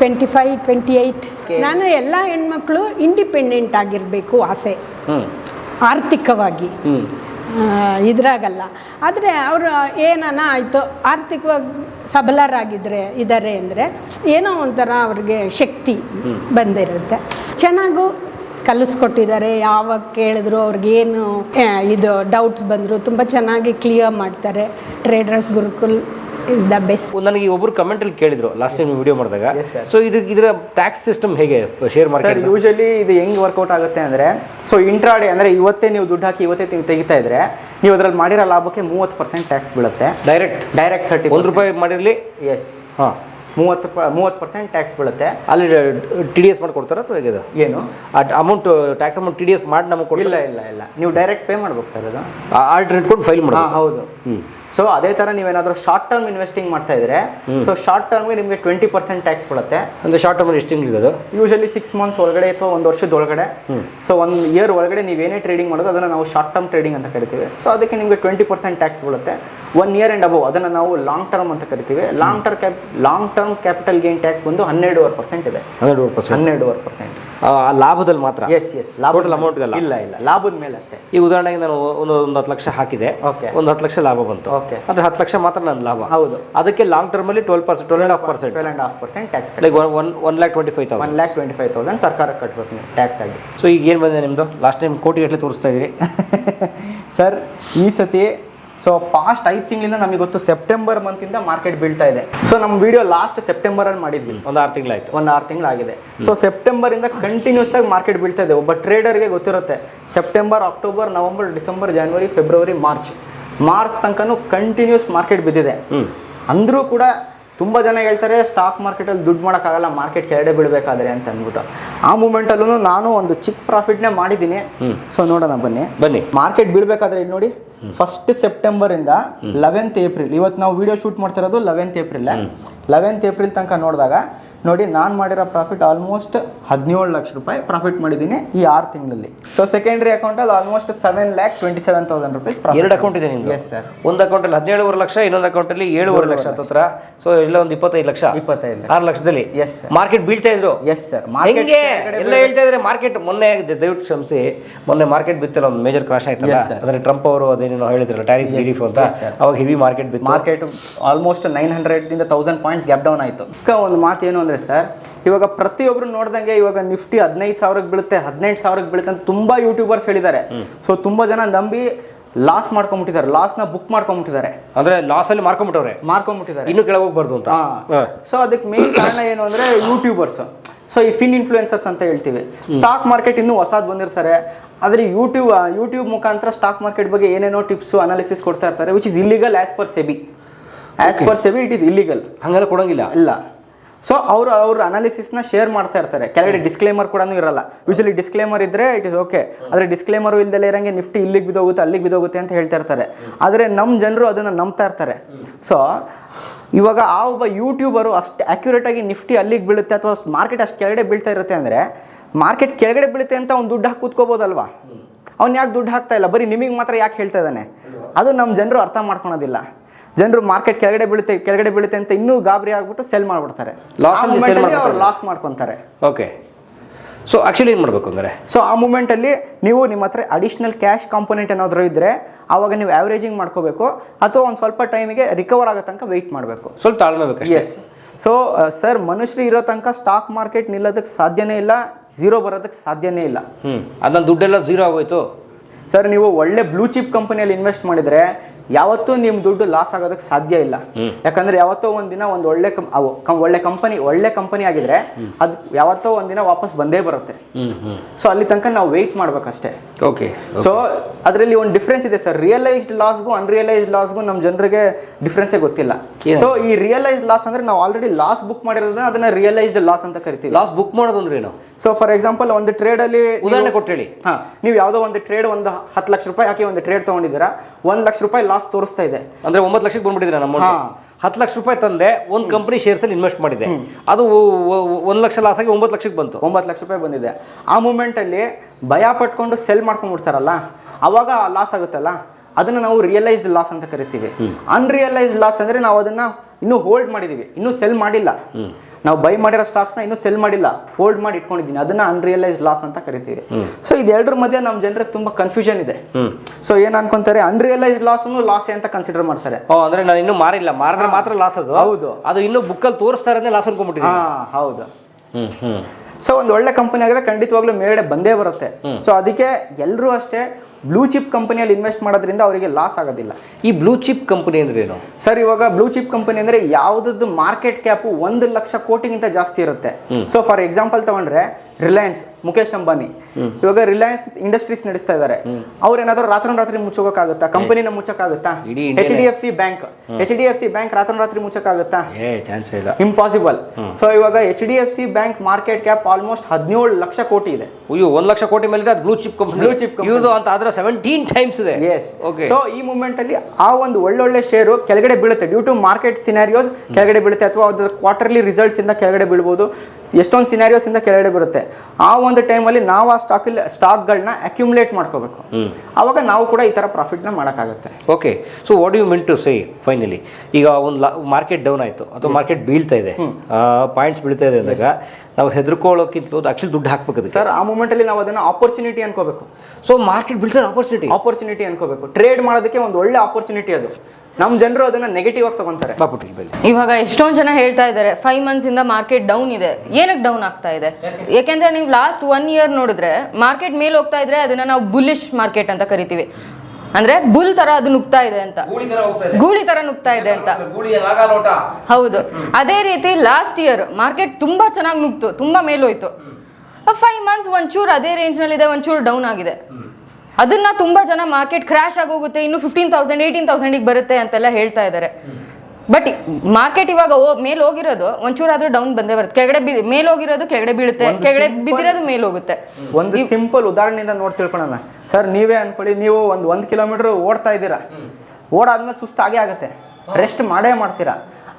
ಟ್ವೆಂಟಿ ಫೈವ್ ಟ್ವೆಂಟಿ ಏಯ್ಟ್ ನಾನು ಎಲ್ಲ ಹೆಣ್ಮಕ್ಳು ಇಂಡಿಪೆಂಡೆಂಟ್ ಆಗಿರಬೇಕು ಆಸೆ. ಹ್ಞೂ ಆರ್ಥಿಕವಾಗಿ. ಹ್ಞೂ ಇದ್ರಾಗಲ್ಲ. ಆದರೆ ಅವರು ಏನಾನ ಆಯಿತು ಆರ್ಥಿಕವಾಗಿ ಸಬಲರಾಗಿದ್ದರೆ ಇದ್ದಾರೆ ಅಂದರೆ ಏನೋ ಒಂಥರ ಅವ್ರಿಗೆ ಶಕ್ತಿ ಬಂದಿರುತ್ತೆ. ಚೆನ್ನಾಗೂ ಕಲಿಸ್ಕೊಟ್ಟಿದ್ದಾರೆ ಯಾವಾಗ ಕೇಳಿದ್ರು ಅವ್ರಿಗೇನು ಇದು ಡೌಟ್ಸ್ ಬಂದರು ತುಂಬ ಚೆನ್ನಾಗಿ ಕ್ಲಿಯರ್ ಮಾಡ್ತಾರೆ. Traders Gurukul is the best ನನಗೆ ಒಬ್ರು ಕಮೆಂಟಲ್ಲಿ ಕೇಳಿದ್ರು ಲಾಸ್ಟ್ ಟೈಮ್ ವಿಡಿಯೋ ಮಾಡಿದಾಗ. ಸೊ ಇದು ಇದರ ಟ್ಯಾಕ್ಸ್ ಸಿಸ್ಟಮ್ ಹೇಗೆ ಶೇರ್ ಮಾರ್ಕೆಟ್ ಯೂಶಲಿ ಇದು ಹೆಂಗೆ ವರ್ಕೌಟ್ ಆಗುತ್ತೆ ಅಂದ್ರೆ ಸೊ ಇಂಟ್ರಾಡೆ ಅಂದ್ರೆ ಇವತ್ತೇ ನೀವು ದುಡ್ಡು ಹಾಕಿ ಇವತ್ತೇ ನೀವು ತೆಗಿತಾ ಇದ್ರೆ ನೀವು ಅದ್ರಲ್ಲಿ ಮಾಡಿರೋ ಲಾಭಕ್ಕೆ ಮೂವತ್ತು ಪರ್ಸೆಂಟ್ ಟ್ಯಾಕ್ಸ್ ಬೀಳುತ್ತೆ. ಡೈರೆಕ್ಟ್ ಡೈರೆಕ್ಟ್ ಥರ್ಟಿ ಒಂದು ರೂಪಾಯಿ ಮಾಡಿರಲಿ? ಎಸ್ ಹಾಂ. ಮೂವತ್ತು ಮೂವತ್ತು ಪರ್ಸೆಂಟ್ ಟ್ಯಾಕ್ಸ್ ಬೀಳುತ್ತೆ. ಅಲ್ಲಿ ಟಿ ಡಿ ಎಸ್ ಮಾಡಿ ಕೊಡ್ತಾರಾ ಅಥವಾ ಹೇಗಿದೆ ಏನು? ಏನು amount tax amount T D S ಮಾಡಿ ನಮಗೆ ಕೊಡಿಲ್ಲ ಇಲ್ಲ ಇಲ್ಲ ನೀವು ಡೈರೆಕ್ಟ್ ಪೇ ಮಾಡ್ಬೇಕು ಸರ್ ಅದು. ಆರ್ಡರ್ ಇಟ್ಕೊಂಡು ಫೈಲ್ ಮಾಡಿ ಹೌದು. ಹ್ಞೂ ಸೊ ಅದೇ ತರ ನೀವೇನಾದರೂ ಶಾರ್ಟ್ ಟರ್ಮ್ ಇನ್ವೆಸ್ಟಿಂಗ್ ಮಾಡ್ತಾ ಇದ್ರೆ ಸೊ ಶಾರ್ಟ್ ಟರ್ಮ್ಗೆ ನಿಮಗೆ ಟ್ವೆಂಟಿ ಪರ್ಸೆಂಟ್ ಟ್ಯಾಕ್ಸ್ ಬೀಳುತ್ತೆ. ಅಂದರೆ ಶಾರ್ಟ್ ಟರ್ಮ್ ಎಷ್ಟು ತಿಂಗಳು ಅದು? ಯೂಶಲಿ ಸಿಕ್ಸ್ ಮಂತ್ಸ್ ಒಳಗಡೆ ಅಥವಾ ಒಂದು ವರ್ಷದ ಒಳಗಡೆ. ಸೊ ಒಂದು ಇಯರ್ ಒಳಗಡೆ ನೀವೇನೇ ಟ್ರೇಡಿಂಗ್ ಮಾಡೋದು ಅದನ್ನು ನಾವು ಶಾರ್ಟ್ ಟರ್ಮ್ ಟ್ರೇಡಿಂಗ್ ಅಂತ ಕರಿತೀವಿ. ಸೊ ಅದಕ್ಕೆ ನಿಮಗೆ ಟ್ವೆಂಟಿ ಪರ್ಸೆಂಟ್ ಟ್ಯಾಕ್ಸ್ ಬೀಳುತ್ತೆ. ಒನ್ ಇಯರ್ ಆ್ಯಂಡ್ ಅಬೌವ್ ಅದನ್ನು ನಾವು ಲಾಂಗ್ ಟರ್ಮ್ ಅಂತ ಕರಿತೀವಿ. Long term cap long term capital gain tax ಬಂದು ಹನ್ನೆರಡುವರೆ ಪರ್ಸೆಂಟ್ ಇದೆ. ಹನ್ನೆರಡು ಪರ್ಸೆಂಟ್ ಹನ್ನೆರಡುವರೆ ಪರ್ಸೆಂಟ್ ಲಾಭದಲ್ಲಿ ಮಾತ್ರ? ಎಸ್ ಎಸ್ ಲಾಭದಲ್ಲಿ ಅಮೌಂಟ್? ಇಲ್ಲ ಇಲ್ಲ. ಲಾಭದ ಮೇಲೆ ಅಷ್ಟೇ. ಈ ಉದಾಹರಣೆಗೆ ನಾನು ಒಂದು ಒಂದು ಹತ್ತು ಲಕ್ಷ ಹಾಕಿದೆ. ಓಕೆ ಒಂದು ಹತ್ತು ಲಕ್ಷ ಲಾಭ ಬಂತು. ಓಕೆ ಅಂದ್ರೆ ಹತ್ತು ಲಕ್ಷ ಮಾತ್ರ ನನ್ನ ಲಾಭ. ಹೌದು. ಅದಕ್ಕೆ long ಟರ್ಮಲ್ಲಿ twelve percent twelve and half percent twelve and half percent tax like one one lakh twenty five one thousand lakh twenty five thousand ಸರ್ಕಾರಕ್ಕೆ ಕಟ್ಬೇಕು ನೀವು ಟ್ಯಾಕ್ಸ್ ಆಗಿ ಸೊ ಈಗ ಏನು ಬಂದಿದೆ ನಿಮ್ಮದು ಲಾಸ್ಟ್ ಟೈಮ್ ಕೋಟಿ ಗಟ್ಟಲೆ ತೋರಿಸ್ತಾ ಇದ್ದೀರಿ. ಸರ್ ಈ ಸತಿ ಸೊ ಪಾಸ್ಟ್ ಐದು ತಿಂಗಳಿಂದ ನಮಗೆ ಗೊತ್ತು ಸೆಪ್ಟೆಂಬರ್ ಮಂತಿಂದ ಮಾರ್ಕೆಟ್ ಬೀಳ್ತಾ ಇದೆ. ಸೊ ನಮ್ಮ ವಿಡಿಯೋ ಲಾಸ್ಟ್ ಸೆಪ್ಟೆಂಬರ್ ಅಲ್ಲಿ ಮಾಡಿದ್ವಿ. ಒಂದು ಆರು ತಿಂಗಳಾಯ್ತು. ಒಂದು ಆರು ತಿಂಗಳಾಗಿದೆ. ಸೊ ಸೆಪ್ಟೆಂಬರ್ ಇಂದ ಕಂಟಿನ್ಯೂಸ್ ಆಗಿ ಮಾರ್ಕೆಟ್ ಬೀಳ್ತಾ ಇದೆ. ಒಬ್ಬ ಟ್ರೇಡರ್ಗೆ ಗೊತ್ತಿರುತ್ತೆ. ಸೆಪ್ಟೆಂಬರ್ ಅಕ್ಟೋಬರ್ ನವೆಂಬರ್ ಡಿಸೆಂಬರ್ ಜನವರಿ ಫೆಬ್ರವರಿ ಮಾರ್ಚ್ ಮಾರ್ಚ್ ತನಕನೂ ಕಂಟಿನ್ಯೂಸ್ ಮಾರ್ಕೆಟ್ ಬಿದ್ದಿದೆ. ಅಂದರೂ ಕೂಡ ತುಂಬ ಜನ ಹೇಳ್ತಾರೆ ಸ್ಟಾಕ್ ಮಾರ್ಕೆಟಲ್ಲಿ ದುಡ್ಡು ಮಾಡೋಕ್ಕಾಗಲ್ಲ ಮಾರ್ಕೆಟ್ ಕೆಳಗಡೆ ಬೀಳಬೇಕಾದ್ರೆ ಅಂತ ಅಂದ್ಬಿಟ್ಟು. ಆ ಮೂಮೆಂಟಲ್ಲೂ ನಾನು ಒಂದು ಚಿಕ್ಕ ಪ್ರಾಫಿಟ್ನೇ ಮಾಡಿದ್ದೀನಿ. ಸೊ ನೋಡೋಣ ಬನ್ನಿ. ಬನ್ನಿ. ಮಾರ್ಕೆಟ್ ಬೀಳಬೇಕಾದ್ರೆ ಇಲ್ಲಿ ನೋಡಿ. ಫಸ್ಟ್ ಸೆಪ್ಟೆಂಬರ್ ಇಂದ ಲೆವೆಂತ್ ಏಪ್ರಿಲ್ ಇವತ್ತು ನಾವು ವಿಡಿಯೋ ಶೂಟ್ ಮಾಡ್ತಿರೋದು ಲೆವೆಂತ್ ಏಪ್ರಿಲ್ ಲೆವೆಂತ್ ಏಪ್ರಿಲ್ ತನಕ ನೋಡಿದಾಗ ನೋಡಿ ನಾನು ಮಾಡಿರೋ ಪ್ರಾಫಿಟ್ ಆಲ್ಮೋಸ್ಟ್ ಹದಿನೇಳು ಲಕ್ಷ ರೂಪಾಯಿ ಪ್ರಾಫಿಟ್ ಮಾಡಿದ್ದೀನಿ ಈ ಆರು ತಿಂಗಳಲ್ಲಿ. ಸೊ ಸೆಕೆಂಡ್ರಿ ಅಕೌಂಟಲ್ಲಿ almost seven lakh twenty seven thousand rupees ಎರಡು ಅಕೌಂಟ್ ಇದೆ ನಿಮ್ಗೆ ಎಸ್ ಸರ್ ಒಂದು ಅಕೌಂಟಲ್ಲಿ ಹದಿನೇಳುವರೆ ಲಕ್ಷ ಇನ್ನೊಂದು ಅಕೌಂಟಲ್ಲಿ ಏಳುವರೆ ಲಕ್ಷ ಹತ್ರ ಸೊ ಇಲ್ಲ ಒಂದು ಇಪ್ಪತ್ತೈದು ಲಕ್ಷ. ಇಪ್ಪತ್ತೈದು. ಆರು ಲಕ್ಷದಲ್ಲಿ? ಎಸ್. ಮಾರ್ಕೆಟ್ ಬೀಳ್ತಾ ಇದ್ರು? ಎಸ್ ಸರ್ ಮಾರ್ಕೆಟ್ ಎಲ್ಲ ಹೇಳ್ತಾ ಇದ್ರೆ ಮಾರ್ಕೆಟ್ ಮೊನ್ನೆ ದಯವಿಟ್ಟು ಕ್ಷಮಿಸಿ ಮೊನ್ನೆ ಮಾರ್ಕೆಟ್ ಬಿತ್ತಲ್ಲ ಒಂದು ಮೇಜರ್ ಕ್ರಾಶ್ ಆಯ್ತಲ್ಲ. ಅಂದ್ರೆ ಟ್ರಂಪ್ ಅವರು ಅದೇನೋ ಹೇಳಿದ್ರಲ್ಲ ಟ್ಯಾರಿಫ್ ರಿಲೀಫ್ ಅಂತ? ಅವಾಗ ಹೆವಿ ಮಾರ್ಕೆಟ್ ಬಿತ್ತು. ಮಾರ್ಕೆಟ್ ಆಲ್ಮೋಸ್ಟ್ ನೈನ್ ಹಂಡ್ರೆಡ್ ಇಂದ ತೌಸಂಡ್ ಪಾಯಿಂಟ್ಸ್ ಗ್ಯಾಪ್ ಡೌನ್ ಆಯಿತು. ಒಂದು ಮಾತು ಏನು ಅಂದರೆ ಸರ್ ಇವಾಗ ಪ್ರತಿಯೊಬ್ರು ನೋಡ್ದಂಗೆ ಇವಾಗ ನಿಫ್ಟಿ ಹದಿನೈದು ಸಾವಿರಕ್ಕೆ ಬೀಳುತ್ತೆ ಹದಿನೆಂಟು ಸಾವಿರಕ್ಕೆ ಬೀಳುತ್ತೆ ಅಂತ ತುಂಬಾ ಯೂಟ್ಯೂಬರ್ಸ್ ಹೇಳಿದ್ದಾರೆ. ಸೊ ತುಂಬಾ ಜನ ನಂಬಿ ಲಾಸ್ ಮಾಡ್ಕೊಂಡ್ಬಿಟ್ಟಿದ್ದಾರೆ ಲಾಸ್ನ ಬುಕ್ ಮಾಡ್ಕೊಂಡ್ಬಿಟ್ಟಿದ್ದಾರೆ ಅಂದ್ರೆ ಲಾಸ್ ಅಲ್ಲಿ ಮಾರ್ಕೊಂಡ್ಬಿಟ್ಟವ್ರೆ ಮಾರ್ಕೊಂಡ್ಬಿಟ್ಟಿದ್ದಾರೆ ಇನ್ನು ಕೆಳಗೆ ಹೋಗ್ಬಾರ್ದು ಅಂತ? ಸೊ ಅದಕ್ಕೆ ಮೇನ್ ಕಾರಣ ಏನು ಅಂದ್ರೆ ಯೂಟ್ಯೂಬರ್ಸ್ ಸೊ ಈ ಫಿನ್ ಇನ್ಫ್ಲೂಯೆನ್ಸರ್ಸ್ ಅಂತ ಹೇಳ್ತೀವಿ. ಸ್ಟಾಕ್ ಮಾರ್ಕೆಟ್ ಇನ್ನೂ ಹೊಸದ್ ಬಂದಿರ್ತಾರೆ. ಆದರೆ ಯೂಟ್ಯೂಬ್ ಯೂಟ್ಯೂಬ್ ಮುಖಾಂತರ ಸ್ಟಾಕ್ ಮಾರ್ಕೆಟ್ ಬಗ್ಗೆ ಏನೇನೋ ಟಿಪ್ಸ್ ಅನಾಲಿಸಿಸ್ ಕೊಡ್ತಾ ಇರ್ತಾರೆ which is illegal as per SEBI as per SEBI it is illegal ಹಂಗೆಲ್ಲ ಕೊಡೋಂಗಿಲ್ಲ? ಇಲ್ಲ. ಸೊ ಅವರು ಅವ್ರ ಅನಾಲಿಸಿಸ್ನ ಶೇರ್ ಮಾಡ್ತಾ ಇರ್ತಾರೆ. ಕೆಳಗಡೆ ಡಿಸ್ಕ್ಲೇಮರ್ ಕೂಡ ಇರಲ್ಲ. ಯೂಶಲಿ ಡಿಸ್ಕ್ಲೇಮರ್ ಇದ್ರೆ ಇಟ್ ಇಸ್ ಓಕೆ ಆದರೆ ಡಿಸ್ಕ್ಲೇಮರ್ ಇಲ್ದೇ ಇರಂಗೆ ನಿಫ್ಟಿ ಇಲ್ಲಿಗೆ ಬಿದ್ದೋಗುತ್ತೆ, ಅಲ್ಲಿಗೆ ಬಿದ್ದೋಗುತ್ತೆ ಅಂತ ಹೇಳ್ತಾ ಇರ್ತಾರೆ. ಆದರೆ ನಮ್ಮ ಜನರು ಅದನ್ನು ನಂಬ್ತಾ ಇರ್ತಾರೆ. ಸೊ ಇವಾಗ ಆ ಒಬ್ಬ ಯೂಟ್ಯೂಬರು ಅಷ್ಟು ಆ್ಯಕ್ಯುರೇಟಾಗಿ ನಿಫ್ಟಿ ಅಲ್ಲಿಗೆ ಬೀಳುತ್ತೆ ಅಥವಾ ಮಾರ್ಕೆಟ್ ಅಷ್ಟು ಕೆಳಗಡೆ ಬೀಳ್ತಾ ಇರುತ್ತೆ ಅಂದರೆ ಮಾರ್ಕೆಟ್ ಕೆಳಗಡೆ ಬೀಳುತ್ತೆ ಅಂತ ಅವ್ನು ದುಡ್ಡು ಹಾಕಿ ಕೂತ್ಕೋಬೋದಲ್ವಾ? ಅವ್ನು ಯಾಕೆ ದುಡ್ಡು ಹಾಕ್ತಾ ಇಲ್ಲ? ಬರೀ ನಿಮಗೆ ಮಾತ್ರ ಯಾಕೆ ಹೇಳ್ತಾ ಇದ್ದಾನೆ? ಅದು ನಮ್ಮ ಜನರು ಅರ್ಥ ಮಾಡ್ಕೊಳೋದಿಲ್ಲ. ಜನರು ಮಾರ್ಕೆಟ್ ಕೆಳಗಡೆ ಬೀಳುತ್ತೆ ಕೆಳಗಡೆ ಬೀಳುತ್ತೆ ಅಂತ ಇನ್ನೂ ಗಾಬರಿ ಆಗ್ಬಿಟ್ಟು ಸೆಲ್ ಮಾಡ್ಬಿಡ್ತಾರೆ. ಲಾಸ್ ಅವ್ರು ಲಾಸ್ ಮಾಡ್ಕೊತಾರೆ. ಓಕೆ ಸೊ ಆಕ್ಚುಲಿ ಏನು ಮಾಡಬೇಕು ಅಂದರೆ? ಸೊ ಆ ಮೂಮೆಂಟಲ್ಲಿ ನೀವು ನಿಮ್ಮ ಹತ್ರ ಅಡಿಷ್ನಲ್ ಕ್ಯಾಶ್ ಕಾಂಪೊನೆಂಟ್ ಏನಾದರೂ ಇದ್ದರೆ ಆವಾಗ ನೀವು ಆವರೇಜಿಂಗ್ ಮಾಡ್ಕೋಬೇಕು ಅಥವಾ ಒಂದು ಸ್ವಲ್ಪ ಟೈಮಿಗೆ ರಿಕವರ್ ಆಗೋ ತನಕ ವೆಯ್ಟ್ ಮಾಡಬೇಕು. ಸ್ವಲ್ಪ ತಾಳ್ಮೆ ಬೇಕು ಎಸ್ ಸೊ ಸರ್ ಮನುಷ್ಯರು ಇರೋ ತನಕ ಸ್ಟಾಕ್ ಮಾರ್ಕೆಟ್ ನಿಲ್ಲೋದಕ್ಕೆ ಸಾಧ್ಯನೇ ಇಲ್ಲ ಝೀರೋ ಬರೋದಕ್ಕೆ ಸಾಧ್ಯನೇ ಇಲ್ಲ. ಹ್ಞೂ ಅದನ್ನ ದುಡ್ಡೆಲ್ಲ ಝೀರೋ ಆಗೋಯ್ತು. ಸರ್ ನೀವು ಒಳ್ಳೆ ಬ್ಲೂ ಚಿಪ್ ಕಂಪನಿಯಲ್ಲಿ ಇನ್ವೆಸ್ಟ್ ಮಾಡಿದರೆ ಯಾವತ್ತೂ ನಿಮ್ಮ ದುಡ್ಡು ಲಾಸ್ ಆಗೋದಕ್ಕೆ ಸಾಧ್ಯ ಇಲ್ಲ. ಯಾಕಂದ್ರೆ ಯಾವತ್ತೋ ಒಂದಿನ ಒಂದು ಒಳ್ಳೆ ಅವು ಒಳ್ಳೆ ಕಂಪನಿ ಒಳ್ಳೆ ಕಂಪನಿ ಆಗಿದ್ರೆ ಅದು ಯಾವತ್ತೋ ಒಂದಿನ ವಾಪಸ್ ಬಂದೇ ಬರುತ್ತೆ. ಸೊ ಅಲ್ಲಿ ತನಕ ನಾವು ವೆಯ್ಟ್ ಮಾಡ್ಬೇಕಷ್ಟೇ. ಓಕೆ ಸೊ ಅದರಲ್ಲಿ ಒಂದು ಡಿಫ್ರೆನ್ಸ್ ಇದೆ ಸರ್ ರಿಯಲೈಸ್ಡ್ ಲಾಸ್ಗೂ ಅನ್ರಿಯಲೈಸ್ಡ್ ಲಾಸ್ಗೂ ನಮ್ಮ ಜನರಿಗೆ ಡಿಫ್ರೆನ್ಸೇ ಗೊತ್ತಿಲ್ಲ? ಸೊ ಈ ರಿಯಲೈಸ್ಡ್ ಲಾಸ್ ಅಂದ್ರೆ ನಾವು ಆಲ್ರೆಡಿ ಲಾಸ್ ಬುಕ್ ಮಾಡಿರೋದನ್ನ ಅದನ್ನ ರಿಯಲೈಸ್ಡ್ ಲಾಸ್ ಅಂತ ಕರಿತೀವಿ. ಲಾಸ್ ಬುಕ್ ಮಾಡೋದು ಅಂದ್ರೆ ಏನು? ಸೊ ಫಾರ್ ಎಕ್ಸಾಂಪಲ್ ಒಂದು ಟ್ರೇಡ್ ಅಲ್ಲಿ ಉದಾಹರಣೆ ಕೊಟ್ಟು ಹೇಳಿ. ಹಾ ನೀವು ಯಾವುದೋ ಒಂದು ಟ್ರೇಡ್ ಒಂದು ಹತ್ತು ಲಕ್ಷ ರೂಪಾಯಿ ಹಾಕಿ ಒಂದು ಟ್ರೇಡ್ ತಗೊಂಡಿದ್ದೀರಾ. ಒಂದ್ ಲಕ್ಷ ರೂಪಾಯಿ ಲಾಸ್ ತೋರಿಸ್ತಾ ಇದೆ. ಅಂದ್ರೆ ಒಂಬತ್ತು ಲಕ್ಷಕ್ಕೆ ಬಂದ್ಬಿಟ್ಟಿದ್ರೆ ನಮ್ಮ. ಹತ್ತು ಲಕ್ಷ ರೂಪಾಯಿ ತಂದೆ ಒಂದು ಕಂಪನಿ ಶೇರ್ಸ್ ಅಲ್ಲಿ ಇನ್ವೆಸ್ಟ್ ಮಾಡಿದೆ. ಅದು ಒಂದ್ ಲಕ್ಷ ಲಾಸ್ ಆಗಿ ಒಂಬತ್ತು ಲಕ್ಷಕ್ಕೆ ಬಂತು. ಒಂಬತ್ತು ಲಕ್ಷ ರೂಪಾಯಿ ಬಂದಿದೆ. ಆ ಮೂಮೆಂಟ್ ಅಲ್ಲಿ ಭಯ ಪಟ್ಕೊಂಡು ಸೆಲ್ ಮಾಡ್ಕೊಂಡ್ಬಿಡ್ತಾರಲ್ಲ ಅವಾಗ ಲಾಸ್ ಆಗುತ್ತಲ್ಲ? ಅದನ್ನ ನಾವು ರಿಯಲೈಸ್ಡ್ ಲಾಸ್ ಅಂತ ಕರಿತೀವಿ. ಅನ್ರಿಯಲೈಸ್ಡ್ ಲಾಸ್ ಅಂದ್ರೆ ನಾವು ಅದನ್ನ ಇನ್ನೂ ಹೋಲ್ಡ್ ಮಾಡಿದೀವಿ. ಇನ್ನೂ ಸೆಲ್ ಮಾಡಿಲ್ಲ. ನಾವು ಬೈ ಮಾಡಿರೋ ಸ್ಟಾಕ್ಸ್ನ ಇನ್ನೂ ಸೆಲ್ ಮಾಡಿಲ್ಲ. ಹೋಲ್ಡ್ ಮಾಡಿ ಇಟ್ಕೊಂಡಿದ್ದೀನಿ. ಅದನ್ನ ಅನ್ರಿಯಲೈಸ್ಡ್ ಲಾಸ್ ಅಂತ ಕರಿತೀವಿ. ಸೊ ಇದೆರಡರ ಮಧ್ಯೆ ನಮ್ಮ ಜನರಿಗೆ ತುಂಬಾ ಕನ್ಫ್ಯೂಷನ್ ಇದೆ. ಸೊ ಏನ್ ಅನ್ಕೊಂತಾರೆ? ಅನ್ರಿಯಲೈಸ್ಡ್ ಲಾಸ್ ಲಾಸ್ ಅಂತ ಕನ್ಸಿಡರ್ ಮಾಡ್ತಾರೆ. ಅಂದ್ರೆ ನಾನು ಇನ್ನೂ ಮಾರಿಲ್ಲ. ಮಾರಿದ್ರೆ ಮಾತ್ರ ಲಾಸ್ ಅದು? ಹೌದು. ಅದು ಇನ್ನೂ ಬುಕ್ಕಲ್ಲಿ ತೋರಿಸ್ತಾ ಇರೋದೇ ಲಾಸ್ ಹಾ ಅನ್ಕೊಂಡ್ಬಿಟ್ಟಿದ್ದೀನಿ ಹೌದು ಸೊ ಒಂದು ಒಳ್ಳೆ ಕಂಪನಿ ಆಗಿದ್ರೆ ಖಂಡಿತವಾಗ್ಲೂ ಮೇಲೆ ಬಂದೇ ಬರುತ್ತೆ. ಸೊ ಅದಕ್ಕೆ ಎಲ್ಲರೂ ಅಷ್ಟೇ ಬ್ಲೂ ಚಿಪ್ ಕಂಪನಿಯಲ್ಲಿ ಇನ್ವೆಸ್ಟ್ ಮಾಡೋದ್ರಿಂದ ಅವರಿಗೆ ಲಾಸ್ ಆಗೋದಿಲ್ಲ. ಈ ಬ್ಲೂ ಚಿಪ್ ಕಂಪನಿ ಅಂದ್ರೆ ಏನು? ಸರ್ ಇವಾಗ ಬ್ಲೂ ಚಿಪ್ ಕಂಪನಿ ಅಂದ್ರೆ ಯಾವ್ದದ್ದು ಮಾರ್ಕೆಟ್ ಕ್ಯಾಪ್ ಒಂದು ಲಕ್ಷ ಕೋಟಿಗಿಂತ ಜಾಸ್ತಿ ಇರುತ್ತೆ. ಸೊ ಫಾರ್ ಎಕ್ಸಾಂಪಲ್ ತಗೊಂಡ್ರೆ ರಿಲಯನ್ಸ್ ಮುಖೇಶ್ ಅಂಬಾನಿ ಇವಾಗ ರಿಲಯನ್ಸ್ ಇಂಡಸ್ಟ್ರೀಸ್ ನಡೆಸ್ತಾ ಇದ್ದಾರೆ ಅವ್ರ ಏನಾದ್ರು ರಾತ್ರಿ ರಾತ್ರಿ ಮುಚ್ಚೋಕಾಗುತ್ತಾ ಕಂಪನಿನ ಮುಚ್ಚಕ್ಕಾಗುತ್ತಾ? H D F C bank H D F C bank ರಾತ್ರಿ ರಾತ್ರಿ ಮುಚ್ಚಕ್ಕಾಗುತ್ತಾ? ಏ ಚಾನ್ಸ್ ಇಲ್ಲ. ಇಂಪಾಸಿಬಲ್ ಸೊ ಇವಾಗ H D F C bank market cap almost ಹದಿನೇಳು ಲಕ್ಷ ಕೋಟಿ ಇದೆ. ಅಯ್ಯೋ ಒಂದ್ ಲಕ್ಷ ಕೋಟಿ ಮೇಲೆ blue chip company blue chip ಇವ್ರದ್ದು ಅಂತ ಆದ್ರೆ ಸೆವೆಂಟೀನ್ ಟೈಮ್ಸ್ ಇದೆ. ಎಸ್ ಓಕೆ ಸೊ ಈ ಮೂಮೆಂಟ್ ಅಲ್ಲಿ ಆ ಒಂದು ಒಳ್ಳೊಳ್ಳೆ ಶೇರು ಕೆಳಗಡೆ ಬೀಳುತ್ತೆ. ಡ್ಯೂ ಟು ಮಾರ್ಕೆಟ್ ಸಿನಾರಿಯೋಸ್ ಕೆಳಗಡೆ ಬೀಳುತ್ತೆ. ಅಥವಾ ಅದ್ರ ಕ್ವಾರ್ಟರ್ಲಿ ರಿಸಲ್ಟ್ಸ್ ಇಂದ ಕೆಳಗಡೆ ಬೀಳ್ಬೋದು. ಎಷ್ಟೊಂದು ಸಿನಾರಿಯೋಸ್ ಇಂದ ಕೆಳಗಡೆ ಬರುತ್ತೆ ಆ ಒಂದು ಟೈಮಲ್ಲಿ ನಾವು ಆ ಸ್ಟಾಕ್ ಸ್ಟಾಕ್ಗಳನ್ನ ಅಕ್ಯುಮುಲೇಟ್ ಮಾಡ್ಕೋಬೇಕು. ಆವಾಗ ನಾವು ಕೂಡ ಈ ಥರ ಪ್ರಾಫಿಟ್ನ ನ ಮಾಡೋಕ್ಕಾಗುತ್ತೆ. Okay so what you mean to say finally ಈಗ ಒಂದು ಮಾರ್ಕೆಟ್ ಡೌನ್ ಆಯಿತು ಅಥವಾ ಮಾರ್ಕೆಟ್ ಬೀಳ್ತಾ ಇದೆ. ಪಾಯಿಂಟ್ಸ್ ಬೀಳ್ತಾ ಇದೆ ಅಂದಾಗ ನಾವು ಹೆದರ್ಕೊಳ್ಳೋಕ್ಕಿಂತ ಆಕ್ಚುಲಿ ದುಡ್ಡು ಹಾಕ್ಬೇಕು ಸರ್ ಆ ಮೂಮೆಂಟಲ್ಲಿ ನಾವು ಅದನ್ನು ಆಪರ್ಚುನಿಟಿ ಅನ್ಕೋಬೇಕು. ಸೊ ಮಾರ್ಕೆಟ್ ಬೀಳ್ತಾರೆ ಆಪರ್ಚುನಿಟಿ ಆಪರ್ಚುನಿಟಿ ಅನ್ಕೋಬೇಕು. ಟ್ರೇಡ್ ಮಾಡೋದಕ್ಕೆ ಒಂದು ಒಳ್ಳೆ ಆಪರ್ಚುನಿಟಿ ಅದು. ನಮ್ಮ ಜನರು ಅದನ್ನ ನೆಗೆಟಿವ್ ಆಗಿ ತಗೊಂತಾರೆ. ಬಾಪುಟಿ ಇವಾಗ ಎಷ್ಟೊಂದ್ ಜನ ಹೇಳ್ತಾ ಇದ್ದಾರೆ ಫೈವ್ ಮಂತ್ಸ್ ಇಂದ ಮಾರ್ಕೆಟ್ ಡೌನ್ ಇದೆ. ಏನಕ್ಕೆ ಡೌನ್ ಆಗ್ತಾ ಇದೆ? ಯಾಕೆಂದ್ರೆ ನೀವು ಲಾಸ್ಟ್ ಒನ್ ಇಯರ್ ನೋಡಿದ್ರೆ ಮಾರ್ಕೆಟ್ ಮೇಲೆ ಹೋಗ್ತಾ ಇದ್ರೆ ಅದನ್ನ ನಾವು ಬುಲ್ಲಿಶ್ ಮಾರ್ಕೆಟ್ ಅಂತ ಕರಿತೀವಿ. ಅಂದ್ರೆ ಬುಲ್ ತರ ಅದು ನುಗ್ತಾ ಇದೆ ಅಂತ. ಗೂಳಿ ತರ ನುಗ್ತಾ ಇದೆ ಅಂತ. ಹೌದು. ಅದೇ ರೀತಿ ಲಾಸ್ಟ್ ಇಯರ್ ಮಾರ್ಕೆಟ್ ತುಂಬಾ ಚೆನ್ನಾಗಿ ನುಗ್ತು ತುಂಬಾ ಮೇಲೋಯ್ತು ಫೈವ್ ಮಂತ್ಸ್ ಒಂಚೂರು ಅದೇ ರೇಂಜ್ನಲ್ಲಿ ಇದೆ ಒಂಚೂರು ಡೌನ್ ಆಗಿದೆ. ಅದನ್ನ ತುಂಬಾ ಜನ ಮಾರ್ಕೆಟ್ ಕ್ರಾಶ್ ಆಗೋಗುತ್ತೆ ಇನ್ನು ಫಿಫ್ಟೀನ್ ತೌಸಂಡ್ ಏಯ್ಟೀನ್ ತೌಸಂಡಿಗೆ ಬರುತ್ತೆ ಅಂತೆಲ್ಲ ಹೇಳ್ತಾ ಇದ್ದಾರೆ ಬಟ್ ಮಾರ್ಕೆಟ್ ಇವಾಗ ಮೇಲೆ ಹೋಗಿರೋದು ಒಂಚೂರು ಆದ್ರೂ ಡೌನ್ ಬಂದೇ ಬರುತ್ತೆ. ಕೆಳಗಡೆ ಮೇಲೆ ಹೋಗಿರೋದು ಕೆಳಗಡೆ ಬೀಳುತ್ತೆ. ಕೆಳಗಡೆ ಬಿದ್ದಿರೋದು ಮೇಲ್ ಹೋಗುತ್ತೆ. ಒಂದು ಸಿಂಪಲ್ ಉದಾಹರಣೆಯಿಂದ ನೋಡಿ ತಿಳ್ಕೊಳ್ಳೋಣ. ಸರ್ ನೀವೇ ಅನ್ಕೊಳ್ಳಿ ನೀವು ಒಂದು ಒಂದು ಕಿಲೋಮೀಟರ್ ಓಡ್ತಾ ಇದ್ದೀರಾ. ಓಡಾದ್ಮೇಲೆ ಸುಸ್ತಾಗೇ ಆಗುತ್ತೆ. ರೆಸ್ಟ್ ಮಾಡೇ ಮಾಡ್ತೀರಾ.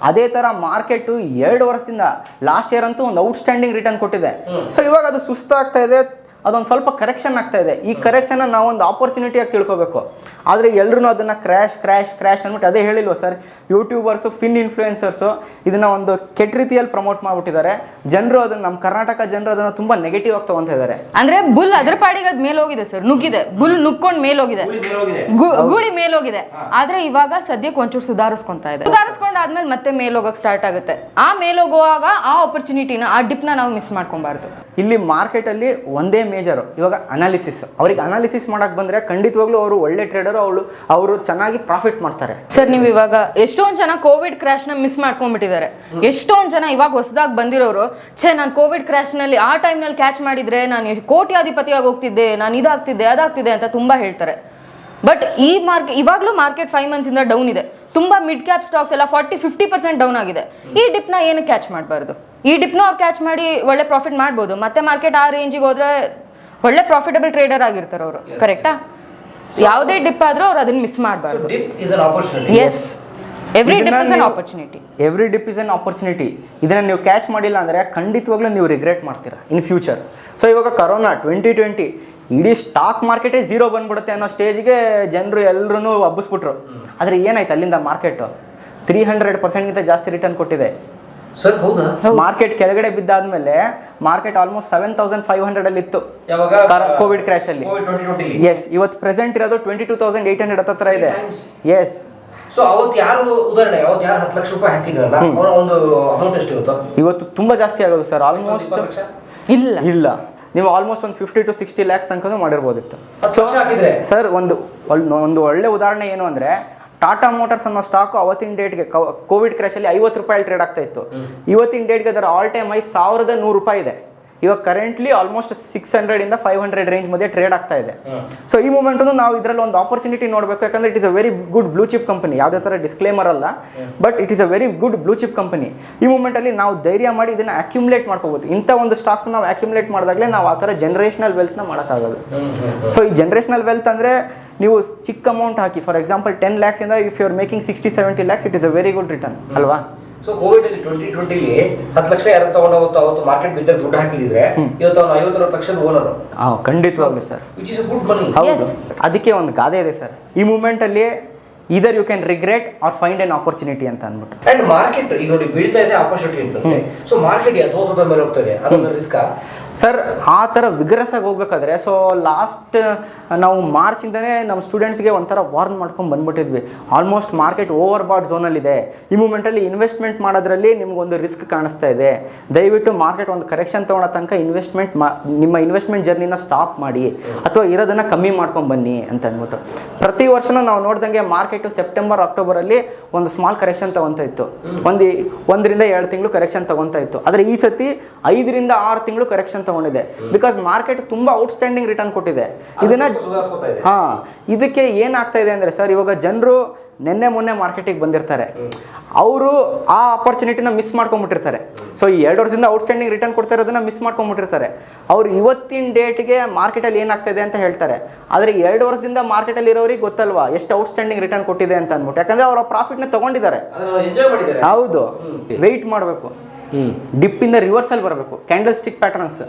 ಅದೇ ತರ ಮಾರ್ಕೆಟ್ ಎರಡು ವರ್ಷದಿಂದ ಲಾಸ್ಟ್ ಇಯರ್ ಅಂತೂ ಒಂದು ಔಟ್ಸ್ಟ್ಯಾಂಡಿಂಗ್ ರಿಟರ್ನ್ ಕೊಟ್ಟಿದೆ. ಸೊ ಇವಾಗ ಅದು ಸುಸ್ತಾಗ್ತಾ ಇದೆ. ಅದೊಂದು ಸ್ವಲ್ಪ ಕರೆಕ್ಷನ್ ಆಗ್ತಾ ಇದೆ. ಈ ಕರೆಕ್ಷನ್ ನಾವು ಒಂದು ಆಪರ್ಚುನಿಟಿಯಾಗಿ ತಿಳ್ಕೊಬೇಕು. ಆದರೆ ಎಲ್ಲರೂ ಅದನ್ನ ಕ್ರ್ಯಾಶ್ ಕ್ರ್ಯಾಶ್ ಕ್ರ್ಯಾಶ್ ಅಂದ್ಬಿಟ್ಟು ಅದೇ ಹೇಳಿಲ್ವ ಸರ್ ಯೂಟ್ಯೂಬರ್ಸು ಫಿನ್ ಇನ್ಫ್ಲೂಯೆನ್ಸರ್ಸು ಇದನ್ನ ಒಂದು ಕೆಟ್ಟ ರೀತಿಯಲ್ಲಿ ಪ್ರಮೋಟ್ ಮಾಡ್ಬಿಟ್ಟಿದ್ದಾರೆ. ಜನರು ಅದನ್ನ ನಮ್ಮ ಕರ್ನಾಟಕ ಜನರು ಅದನ್ನ ತುಂಬಾ ನೆಗೆಟಿವ್ ಆಗಿ ತಗೊಂತ ಇದ್ದಾರೆ. ಅಂದ್ರೆ ಬುಲ್ ಅದ್ರ ಪಾಡಿಗೆ ಅದು ಮೇಲೋಗಿದೆ ಸರ್ ನುಗ್ಗಿದೆ. ಬುಲ್ ನುಗ್ಕೊಂಡು ಮೇಲೋಗಿದೆ ಗು- ಗೂಳಿ ಮೇಲೋಗಿದೆ ಆದ್ರೆ ಇವಾಗ ಸದ್ಯಕ್ಕೆ ಒಂಚೂರು ಸುಧಾರಿಸ್ಕೊಂತಾ ಇದೆ. ಸುಧಾರಿಸ್ಕೊಂಡ್ ಆದ್ಮೇಲೆ ಮತ್ತೆ ಮೇಲ್ ಹೋಗಕ್ ಸ್ಟಾರ್ಟ್ ಆಗುತ್ತೆ. ಆ ಮೇಲೋಗುವಾಗ ಆ ಆಪರ್ಚುನಿಟಿನ ಆ ಡಿಪ್ನ ನಾವು ಮಿಸ್ ಮಾಡ್ಕೊಬಾರ್ದು. ಇಲ್ಲಿ ಮಾರ್ಕೆಟ್ ಅಲ್ಲಿ ಒಂದೇ ಮೇಜರ್ ಇವಾಗ ಅನಾಲಿಸಿಸ್ ಅವ್ರಿಗೆ ಅನಾಲಿಸಿಸ್ ಮಾಡಕ್ ಬಂದ್ರೆ ಖಂಡಿತವಾಗ್ಲೂ ಅವರು ಒಳ್ಳೆ ಟ್ರೇಡರ್ ಅವಳು ಅವರು ಚೆನ್ನಾಗಿ ಪ್ರಾಫಿಟ್ ಮಾಡ್ತಾರೆ. ಸರ್ ನೀವು ಇವಾಗ ಎಷ್ಟೊಂದು ಜನ ಕೋವಿಡ್ ಕ್ರಾಶ್ನ ಮಿಸ್ ಮಾಡ್ಕೊಂಡ್ಬಿಟ್ಟಿದ್ದಾರೆ. ಎಷ್ಟೊಂದ್ ಜನ ಇವಾಗ ಹೊಸದಾಗಿ ಬಂದಿರೋರು ಛೇ ನಾನು ಕೋವಿಡ್ ಕ್ರಾಶ್ನಲ್ಲಿ ಆ ಟೈಮ್ನಲ್ಲಿ ಕ್ಯಾಚ್ ಮಾಡಿದ್ರೆ ನಾನು ಕೋಟ್ಯಾಧಿಪತಿಯಾಗಿ ಹೋಗ್ತಿದ್ದೆ ನಾನು ಇದಾಗ್ತಿದ್ದೆ ಅದಾಗ್ತಿದೆ ಅಂತ ತುಂಬಾ ಹೇಳ್ತಾರೆ. ಬಟ್ ಈ ಮಾರ್ಕೆಟ್ ಇವಾಗಲೂ ಮಾರ್ಕೆಟ್ ಫೈವ್ ಮಂತ್ಸ್ ಇಂದ ಡೌನ್ ಇದೆ. ತುಂಬಾ ಮಿಡ್ ಕ್ಯಾಪ್ ಸ್ಟಾಕ್ಸ್ ಎಲ್ಲ ಫಾರ್ಟಿ ಫಿಫ್ಟಿ ಪರ್ಸೆಂಟ್ ಡೌನ್ ಆಗಿದೆ. ಈ ಡಿಪ್ನ ಏನು ಕ್ಯಾಚ್ ಮಾಡಬಾರ್ದು? ಈ ಡಿಪ್ನೂ ಅವ್ರು ಕ್ಯಾಚ್ ಮಾಡಿ ಒಳ್ಳೆ ಪ್ರಾಫಿಟ್ ಮಾಡ್ಬೋದು. ಮತ್ತೆ ಮಾರ್ಕೆಟ್ ಆ ರೇಂಜಿಗೆ ಹೋದ್ರೆ ಒಳ್ಳೆ ಪ್ರಾಫಿಟಬಲ್ ಟ್ರೇಡರ್ ಆಗಿರ್ತಾರೆ ಅವರು. ಕರೆಕ್ಟಾ ಯಾವುದೇ ಡಿಪ್ ಆದ್ರೂ ಅವ್ರು ಅದನ್ನ ಮಿಸ್ ಮಾಡಬಾರ್ದು. Is an opportunity as every dip is an opportunity every dip is an opportunity ಇದನ್ನ ನೀವು ಕ್ಯಾಚ್ ಮಾಡಿಲ್ಲ ಅಂದ್ರೆ ಖಂಡಿತವಾಗ್ಲೂ ನೀವು ರಿಗ್ರೆಟ್ ಮಾಡ್ತೀರಾ ಇನ್ ಫ್ಯೂಚರ್ ಸೊ ಇವಾಗ ಕರೋನಾ ಟ್ವೆಂಟಿ ಟ್ವೆಂಟಿ ಇಡೀ ಸ್ಟಾಕ್ ಮಾರ್ಕೆಟೇ ಝೀರೋ ಬಂದ್ಬಿಡುತ್ತೆ ಅನ್ನೋ ಸ್ಟೇಜ್ಗೆ ಜನರು ಎಲ್ಲರೂ ಹಬ್ಬಿಸ್ಬಿಟ್ರು. ಆದರೆ ಏನಾಯ್ತು ಅಲ್ಲಿಂದ ಮಾರ್ಕೆಟ್ ತ್ರೀ ಹಂಡ್ರೆಡ್ ಪರ್ಸೆಂಟ್ಗಿಂತ ಜಾಸ್ತಿ ರಿಟರ್ನ್ ಕೊಟ್ಟಿದೆ. ಸರ್ ಹೌದಾ? ಮಾರ್ಕೆಟ್ ಕೆಳಗಡೆ ಬಿದ್ದಾದ್ಮೇಲೆ market almost seven thousand five hundred ಅಲ್ಲಿ ಇತ್ತು. ಯಾವಾಗ? ಕೋವಿಡ್ ಕ್ರಾಶ್ ಅಲ್ಲಿ. ಎಸ್ ಇವತ್ತು ಪ್ರೆಸೆಂಟ್ ಇರೋದು twenty two thousand eight hundred ಹತ್ರ ಇದೆ ಎಸ್ ಸೊ ಅವತ್ತು ಯಾರು ಉದಾಹರಣೆ ಅವತ್ತು ಯಾರು ಹತ್ತು ಲಕ್ಷ ರೂಪಾಯಿ ಹಾಕಿದ್ರಲ್ಲ ಅವರ ಒಂದು ಅಮೌಂಟ್ ಎಷ್ಟು ಇವತ್ತು? ಇವತ್ತು ತುಂಬಾ ಜಾಸ್ತಿ ಆಗೋದು ಸರ್ ಆಲ್ಮೋಸ್ಟ್ ಇಲ್ಲ. ಇಲ್ಲ. ನೀವು ಆಲ್ಮೋಸ್ಟ್ ಒಂದು ಫಿಫ್ಟಿ ಟು ಸಿಕ್ಸ್ಟಿ ಲ್ಯಾಕ್ಸ್ ತನಕ ಮಾಡಿರ್ಬೋದಿತ್ತು. ಸರ್ ಒಂದು ಒಂದು ಒಳ್ಳೆ ಉದಾಹರಣೆ ಏನು ಅಂದ್ರೆ ಟಾಟಾ ಮೋಟಾರ್ಸ್ ಅನ್ನೋ ಸ್ಟಾಕ್ ಅವತ್ತಿನ ಡೇಟ್ಗೆ ಕೋವಿಡ್ ಕ್ರಾಶಲ್ಲಿ ಐವತ್ತು ರೂಪಾಯಿ ಟ್ರೇಡ್ ಆಗ್ತಾ ಇತ್ತು. ಇವತ್ತಿನ ಡೇಟ್ಗೆ ಅದರ ಆಲ್ ಟೈಮ್ ಐ ಸಾವಿರದ ನೂರು ರೂಪಾಯಿ ಇದೆ. ಇವಾಗ ಕರೆಂಟ್ಲಿ ಆಲ್ಮೋಸ್ಟ್ ಸಿಕ್ಸ್ ಹಂಡ್ರೆಡ್ ಇಂದ ಫೈವ್ ಹಂಡ್ರೆಡ್ ರೇಂಜ್ ಮಧ್ಯೆ ಟ್ರೇಡ್ ಆಗ್ತಾ ಇದೆ. ಸೊ ಈ ಮೂಮೆಂಟ್ ನಾವು ಇದರಲ್ಲಿ ಒಂದು ಆಪರ್ಚುನಿಟಿ ನೋಡಬೇಕು. ಯಾಕಂದ್ರೆ it is a very good blue chip company ಯಾವುದೇ ಥರ ಡಿಸ್ಕ್ಲೇಮರ್ ಅಲ್ಲ. But it is a very good blue chip company ಈ ಮೂಮೆಂಟ್ ಅಲ್ಲಿ ನಾವು ಧೈರ್ಯ ಮಾಡಿ ಇದನ್ನ ಅಕ್ಯುಮುಲೇಟ್ ಮಾಡ್ಕೋಬಹುದು ಇಂಥ ಒಂದು ಸ್ಟಾಕ್ಸ್ ನಾವು ಅಕ್ಯುಮುಲೇಟ್ ಮಾಡಿದಾಗಲೇ ನಾವು ಆ ಥರ ಜನರೇಷನಲ್ ವೆಲ್ತ್ನ ಮಾಡೋಕ್ಕಾಗೋದು. ಸೊ ಈ ಜನರೇಷನಲ್ ವೆಲ್ತ್ ಅಂದ್ರೆ ನೀವು ಚಿಕ್ಕ ಅಮೌಂಟ್ ಹಾಕಿ ಫಾರ್ ಎಕ್ಸಾಂಪಲ್ ಟೆನ್ ಲ್ಯಾಕ್ಸ್ ಇಂದ if you are making sixty seventy lakhs it is a very good return ಅಲ್ವಾ? ಸೊ ಕೋವಿಡ್ ಅಲ್ಲಿ ಟ್ವೆಂಟಿ ಟ್ವೆಂಟಿಲಿ ಹತ್ತು ಲಕ್ಷ ಯಾರು ತಗೊಂಡು ಅವತ್ತು ಅವತ್ತು ಮಾರ್ಕೆಟ್ ಬಿದ್ದಾಗ ದುಡ್ಡು ಹಾಕಿದ್ರೆ ಇವತ್ತು ಅವ್ನು ಐವತ್ತು ಲಕ್ಷದ ಓನರ್ ಹಾಂ ಖಂಡಿತವಾಗ್ಲು sir which is a good money ಹೌದು. ಅದಕ್ಕೆ ಒಂದು ಗಾದೆ ಇದೆ ಸರ್ ಈ ಮೂಮೆಂಟ್ ಅಲ್ಲಿ either you can regret or find an opportunity ಅಂತ ಅಂದ್ಬಿಟ್ಟು. ಅಂಡ್ ಮಾರ್ಕೆಟ್ ಈಗ ನೋಡಿ ಬೀಳ್ತಾ ಇದೆ ಆಪರ್ಚುನಿಟಿ ಅಂತಂದ್ರೆ. ಸೊ ಮಾರ್ಕೆಟ್ ಯಥೋಥದ ಮೇಲೆ ಹೋಗ್ತದೆ ಅದೊಂದು ರಿಸ್ಕ್ ಸರ್ ಆ ಥರ ವಿಗ್ರಸಾಗಿ ಹೋಗ್ಬೇಕಾದ್ರೆ ಸೊ ಲಾಸ್ಟ್ ನಾವು ಮಾರ್ಚಿಂದನೇ ನಮ್ಮ ಸ್ಟೂಡೆಂಟ್ಸ್ಗೆ ಒಂಥರ ವಾರ್ನ್ ಮಾಡ್ಕೊಂಡು ಬಂದ್ಬಿಟ್ಟಿದ್ವಿ. ಆಲ್ಮೋಸ್ಟ್ ಮಾರ್ಕೆಟ್ ಓವರ್ ಬಾಡ್ ಝೋನಲ್ಲಿದೆ ಈ ಮೂಮೆಂಟಲ್ಲಿ ಇನ್ವೆಸ್ಟ್ಮೆಂಟ್ ಮಾಡೋದ್ರಲ್ಲಿ ನಿಮ್ಗೊಂದು ರಿಸ್ಕ್ ಕಾಣಿಸ್ತಾ ಇದೆ. ದಯವಿಟ್ಟು ಮಾರ್ಕೆಟ್ ಒಂದು ಕರೆಕ್ಷನ್ ತೊಗೊಳೋ ತನಕ ಇನ್ವೆಸ್ಟ್ಮೆಂಟ್ ಮಾ, ನಿಮ್ಮ ಇನ್ವೆಸ್ಟ್ಮೆಂಟ್ ಜರ್ನಿನ ಸ್ಟಾಪ್ ಮಾಡಿ, ಅಥವಾ ಇರೋದನ್ನ ಕಮ್ಮಿ ಮಾಡ್ಕೊಂಡು ಬನ್ನಿ ಅಂತ ಅಂದ್ಬಿಟ್ಟು. ಪ್ರತಿ ವರ್ಷನೂ ನಾವು ನೋಡ್ದಂಗೆ ಮಾರ್ಕೆಟು ಸೆಪ್ಟೆಂಬರ್ ಅಕ್ಟೋಬರಲ್ಲಿ ಒಂದು ಸ್ಮಾಲ್ ಕರೆಕ್ಷನ್ ತೊಗೊತಾ ಇತ್ತು. ಒಂದು ಒಂದರಿಂದ ಎರಡು ತಿಂಗಳು ಕರೆಕ್ಷನ್ ತೊಗೊತಾ ಇತ್ತು. ಆದರೆ ಈ ಸತಿ ಐದರಿಂದ ಆರು ತಿಂಗಳು ಕರೆಕ್ಷನ್ ತಗೊಂಡಿದೆ. ಬಿಕಾಸ್ ಮಾರ್ಕೆಟ್ ತುಂಬಾ ಔಟ್ಸ್ಟ್ಯಾಂಡಿಂಗ್ ರಿಟರ್ನ್ ಕೊಟ್ಟಿದೆ. ಇದನ್ನ ಹಾ ಇದಕ್ಕೆ ಏನಾಗ್ತಾ ಇದೆ ಅಂದ್ರೆ ಸರ್ ಇವಾಗ ಜನರು ನಿನ್ನೆ ಮೊನ್ನೆ ಮಾರ್ಕೆಟಿಗೆ ಬಂದಿರ್ತಾರೆ. ಅವರು ಆ ಅಪರ್ಚುನಿಟಿನ ಮಿಸ್ ಮಾಡ್ಕೊಂಡ್ಬಿಟ್ಟಿರ್ತಾರೆ ಸೊ ಈ ಎರಡು ವರ್ಷದಿಂದ ಔಟ್ಸ್ಟ್ಯಾಂಡಿಂಗ್ ರಿಟರ್ನ್ ಕೊಡ್ತಾ ಇರೋದನ್ನ ಮಿಸ್ ಮಾಡ್ಕೊಂಡ್ಬಿಟ್ಟಿರ್ತಾರೆ ಅವ್ರು ಇವತ್ತಿನ ಡೇಟ್ಗೆ ಮಾರ್ಕೆಟಲ್ಲಿ ಏನಾಗ್ತಾ ಇದೆ ಅಂತ ಹೇಳ್ತಾರೆ. ಆದರೆ ಎರಡು ವರ್ಷದಿಂದ ಮಾರ್ಕೆಟಲ್ಲಿ ಇರೋರಿಗೆ ಗೊತ್ತಲ್ವಾ ಎಷ್ಟು ಔಟ್ಸ್ಟ್ಯಾಂಡಿಂಗ್ ರಿಟರ್ನ್ ಕೊಟ್ಟಿದೆ ಅಂತ ಅಂದ್ಬಿಟ್ಟು. ಯಾಕಂದ್ರೆ ಅವರ ಪ್ರಾಫಿಟ್ನ ತಗೊಂಡಿದ್ದಾರೆ. ಹೌದು. ವೆಯ್ಟ್ ಮಾಡಬೇಕು. ಡಿಪ್ ಇಂದ ರಿವರ್ಸಲ್ ಬರಬೇಕು. ಕ್ಯಾಂಡಲ್ ಸ್ಟಿಕ್ ಪ್ಯಾಟರ್ನ್ಸ್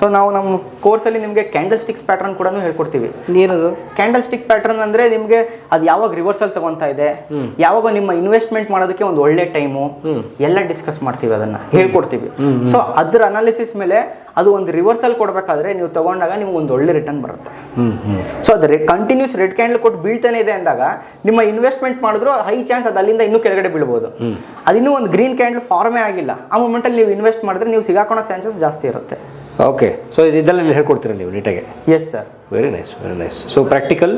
ಸೊ ನಾವು ನಮ್ಮ ಕೋರ್ಸ್ ಅಲ್ಲಿ ನಿಮಗೆ ಕ್ಯಾಂಡಲ್ ಸ್ಟಿಕ್ಸ್ ಪ್ಯಾಟರ್ನ್ ಕೂಡ ಹೇಳ್ಕೊಡ್ತೀವಿ. ಏನದು? ಕ್ಯಾಂಡಲ್ ಸ್ಟಿಕ್ ಪ್ಯಾಟರ್ನ್ ಅಂದ್ರೆ ನಿಮ್ಗೆ ಅದು ಯಾವಾಗ ರಿವರ್ಸಲ್ ತಗೊಂತಾ ಇದೆ ಯಾವಾಗ ನಿಮ್ಮ ಇನ್ವೆಸ್ಟ್ಮೆಂಟ್ ಮಾಡೋದಕ್ಕೆ ಒಂದು ಒಳ್ಳೆ ಟೈಮು ಎಲ್ಲ ಡಿಸ್ಕಸ್ ಮಾಡ್ತೀವಿ ಅದನ್ನ ಹೇಳ್ಕೊಡ್ತೀವಿ. ಸೊ ಅದ್ರ ಅನಾಲಿಸಿಸ್ ಮೇಲೆ ಅದು ಒಂದು ರಿವರ್ಸಲ್ ಕೊಡಬೇಕಾದ್ರೆ ನೀವು ತಗೊಂಡಾಗ ನಿಮ್ಗೆ ಒಂದು ಒಳ್ಳೆ ರಿಟರ್ನ್ ಬರುತ್ತೆ. ಸೊ ಅದು ಕಂಟಿನ್ಯೂಸ್ ರೆಡ್ ಕ್ಯಾಂಡಲ್ ಕೊಟ್ಟು ಬೀಳ್ತಾನೆ ಇದೆ ಅಂದಾಗ ನಿಮ್ಮ ಇನ್ವೆಸ್ಟ್ಮೆಂಟ್ ಮಾಡಿದ್ರು ಹೈ ಚಾನ್ಸ್ ಅದು ಅಲ್ಲಿಂದ ಇನ್ನೂ ಕೆಳಗಡೆ ಬೀಳ್ಬೋದು. ಅದಿನ್ನೂ ಒಂದು ಗ್ರೀನ್ ಕ್ಯಾಂಡಲ್ ಫಾರ್ಮೇ ಆಗಿಲ್ಲ. ಆ ಮೂಮೆಂಟಲ್ಲಿ ನೀವು ಇನ್ವೆಸ್ಟ್ ಮಾಡಿದ್ರೆ ನೀವು ಸಿಗಾಕೊಳ್ಳೋ ಚಾನ್ಸಸ್ ಜಾಸ್ತಿ ಇರುತ್ತೆ. ಓಕೆ ಸೊ ಇದೆಲ್ಲ ನೀವು ಹೇಳ್ಕೊಡ್ತೀರಾ ನೀವು ನೀಟಾಗಿ yes sir very nice very nice so practical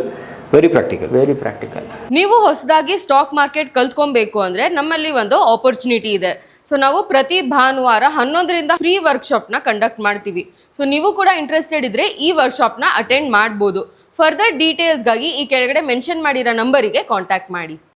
very practical very practical ನೀವು ಹೊಸದಾಗಿ ಸ್ಟಾಕ್ ಮಾರ್ಕೆಟ್ ಕಲ್ತ್ಕೊಬೇಕು ಅಂದ್ರೆ ನಮ್ಮಲ್ಲಿ ಒಂದು ಆಪರ್ಚುನಿಟಿ ಇದೆ. ಸೊ ನಾವು ಪ್ರತಿ ಭಾನುವಾರ ಹನ್ನೊಂದರಿಂದ ಫ್ರೀ ವರ್ಕ್ಶಾಪ್ನ ಕಂಡಕ್ಟ್ ಮಾಡ್ತೀವಿ. ಸೊ ನೀವು ಕೂಡ ಇಂಟ್ರೆಸ್ಟೆಡ್ ಇದ್ರೆ ಈ ವರ್ಕ್ಶಾಪ್ನ ಅಟೆಂಡ್ ಮಾಡ್ಬೋದು. ಫರ್ದರ್ ಡೀಟೇಲ್ಸ್ಗಾಗಿ ಈ ಕೆಳಗಡೆ ಮೆನ್ಷನ್ ಮಾಡಿರೋ ನಂಬರಿಗೆ ಕಾಂಟ್ಯಾಕ್ಟ್ ಮಾಡಿ.